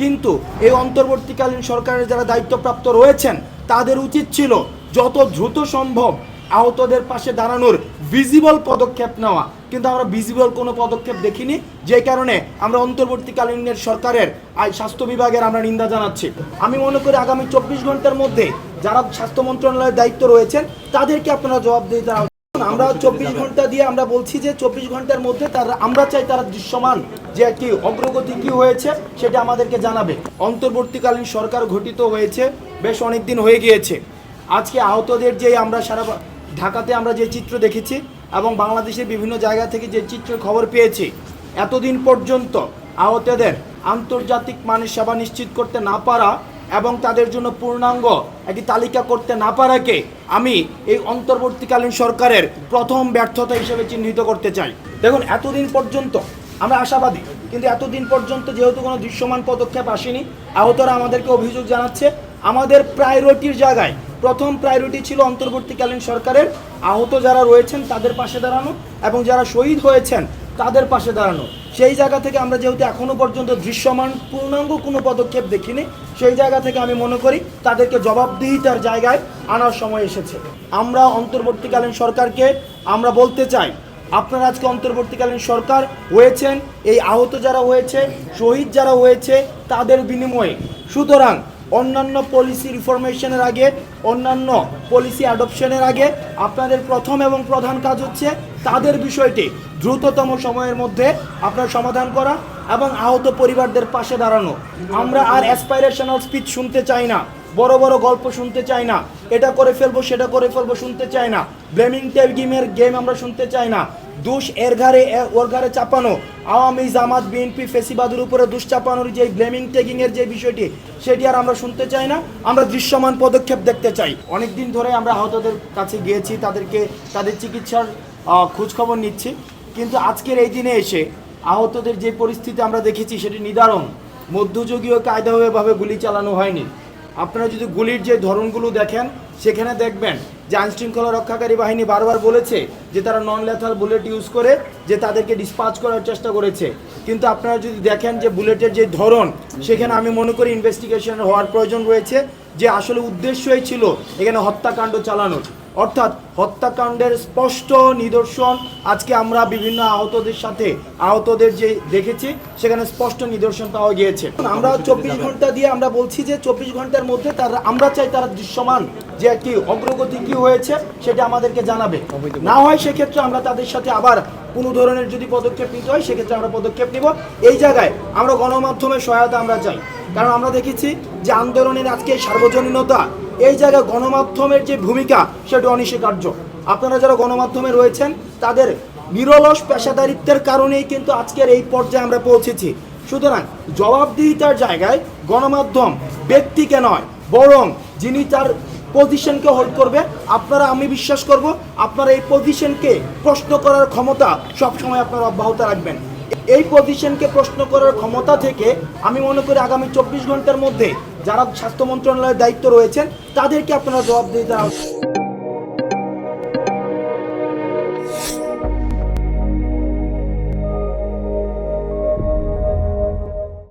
কিন্তু এই অন্তর্বর্তীকালীন সরকারের যারা দায়িত্বপ্রাপ্ত রয়েছেন, তাদের উচিত ছিল যত দ্রুত সম্ভব আহতদের পাশে দাঁড়ানোর ভিজিবল পদক্ষেপ নেওয়া। কিন্তু আমরা ভিজিবল কোনো পদক্ষেপ দেখিনি, যে কারণে আমরা অন্তর্বর্তীকালীনের সরকারের স্বাস্থ্য বিভাগের আমরা নিন্দা জানাচ্ছি। আমি মনে করি আগামী চব্বিশ ঘণ্টার মধ্যে যারা স্বাস্থ্য মন্ত্রণালয়ের দায়িত্ব রয়েছেন, তাদেরকে আপনারা জবাব দিয়ে তারা আমরা চব্বিশ ঘণ্টা দিয়ে আমরা বলছি যে চব্বিশ ঘণ্টার মধ্যে তারা, আমরা চাই তারা দৃশ্যমান, যে কি অগ্রগতি কি হয়েছে সেটা আমাদেরকে জানাবে। অন্তর্বর্তীকালীন সরকার গঠিত হয়েছে, বেশ অনেক দিন হয়ে গিয়েছে। আজকে আহতদের যে আমরা সারা ঢাকাতে আমরা যে চিত্র দেখেছি এবং বাংলাদেশের বিভিন্ন জায়গা থেকে যে চিত্রের খবর পেয়েছি, এতদিন পর্যন্ত আহতদের আন্তর্জাতিক মানের সেবা নিশ্চিত করতে না পারা এবং তাদের জন্য পূর্ণাঙ্গ একটি তালিকা করতে না পারাকে আমি এই অন্তর্বর্তীকালীন সরকারের প্রথম ব্যর্থতা হিসেবে চিহ্নিত করতে চাই। দেখুন, এতদিন পর্যন্ত আমরা আশাবাদী, কিন্তু এতদিন পর্যন্ত যেহেতু কোনো দৃশ্যমান পদক্ষেপ আসেনি, আহতরা আমাদেরকে অভিযোগ জানাচ্ছে, আমাদের প্রায়োরিটির জায়গায়, প্রথম প্রায়োরিটি ছিল অন্তর্বর্তীকালীন সরকারের আহত যারা রয়েছেন তাদের পাশে দাঁড়ানো এবং যারা শহীদ হয়েছেন তাদের পাশে দাঁড়ানো। সেই জায়গা থেকে আমরা যেহেতু এখনও পর্যন্ত দৃশ্যমান, পূর্ণাঙ্গ কোনো পদক্ষেপ দেখিনি, সেই জায়গা থেকে আমি মনে করি তাদেরকে জবাবদিহিতার জায়গায় আনার সময় এসেছে। আমরা অন্তর্বর্তীকালীন সরকারকে আমরা বলতে চাই, আপনারা আজকে অন্তর্বর্তীকালীন সরকার হয়েছেন, এই আহত যারা হয়েছে, শহীদ যারা হয়েছে, তাদের বিনিময়ে। সুতরাং অন্যান্য পলিসি রিফরমেশনের আগে, অন্যান্য পলিসি অ্যাডপশনের আগে আপনাদের প্রথম এবং প্রধান কাজ হচ্ছে তাদের বিষয়টি দ্রুততম সময়ের মধ্যে আপনার সমাধান করা এবং আহত পরিবারদের পাশে দাঁড়ানো। আমরা আর অ্যাসপাইরেশনাল স্পিচ শুনতে চাই না, বড় বড় গল্প শুনতে চাই না, এটা করে ফেলব, সেটা করে ফেলব শুনতে চাই না ব্লেমিং গেমের গেম আমরা শুনতে চাই না, দুষ এর ঘাড়ে ওর ঘাড়ে চাপানো, আওয়ামী জামাত, বিএনপি, ফেসিবাদের উপরে দোষ চাপানোর যে ব্লেমিং টেকিং এর যে বিষয়টি, সেটি আর আমরা শুনতে চাই না, আমরা দৃশ্যমান পদক্ষেপ দেখতে চাই। অনেক দিন ধরে আমরা আহতদের কাছে গিয়েছি, তাদেরকে, তাদের চিকিৎসার খোঁজখবর নিচ্ছি। কিন্তু আজকের এই দিনে এসে আহতদের যে পরিস্থিতি আমরা দেখেছি, সেটি নিদারণ। মধ্যযুগীয় কায়দাভাবে গুলি চালানো হয়নি। আপনারা যদি গুলির যে ধরনগুলো দেখেন, সেখানে দেখবেন যে আইনশৃঙ্খলা রক্ষাকারী বাহিনী বারবার বলেছে যে তারা নন লেথাল বুলেট ইউজ করে, যে তাদেরকে ডিসপাচ করার চেষ্টা করেছে। কিন্তু আপনারা যদি দেখেন যে বুলেটের যে ধরন, সেখানে আমি মনে করি ইনভেস্টিগেশন হওয়ার প্রয়োজন রয়েছে। যে আসলে উদ্দেশ্যই ছিল এখানে হত্যাকাণ্ড চালানোর। অর্থাৎ হত্যাকাণ্ডের স্পষ্ট নিদর্শন আজকে আমরা বিভিন্ন আহতদের সাথে, আহতদের যে দেখেছি, সেখানে স্পষ্ট নিদর্শন পাওয়া গিয়েছে। আমরা চব্বিশ ঘণ্টা দিয়ে আমরা বলছি যে চব্বিশ ঘণ্টার মধ্যে তারা, আমরা চাই তারা দৃশ্যমান, যে কি অগ্রগতি কি হয়েছে সেটা আমাদেরকে জানাবে। না হয় সেক্ষেত্রে আমরা তাদের সাথে আবার কোনো ধরনের যদি পদক্ষেপ নিতে হয় সেক্ষেত্রে আমরা পদক্ষেপ নিব। এই জায়গায় আমরা গণমাধ্যমের সহায়তা আমরা চাই। কারণ আমরা দেখেছি যে আন্দোলনের আজকে সার্বজনীনতা এই জায়গায় গণমাধ্যমের যে ভূমিকা সেটা অনস্বীকার্য। আপনারা যারা গণমাধ্যমে রয়েছেন তাদের নিরলস পেশাদারিত্বের কারণেই কিন্তু আজকের এই পর্যায়ে আমরা পৌঁছেছি। সুতরাং জবাবদিহিতার জায়গায় গণমাধ্যম ব্যক্তিকে নয় বরং যিনি তার পজিশনকে হোল্ড করবে। আপনারা, আমি বিশ্বাস করব, আপনারা এই পজিশনকে প্রশ্ন করার ক্ষমতা সবসময় আপনারা অব্যাহত রাখবেন। এই পজিশনকে প্রশ্ন করার ক্ষমতা থেকে আমি মনে করি আগামী চব্বিশ ঘণ্টার মধ্যে যারা স্বাস্থ্য মন্ত্রণালয়ের দায়িত্ব রয়েছেন, তাদেরকে আপনারা জবাব দিয়ে দিতে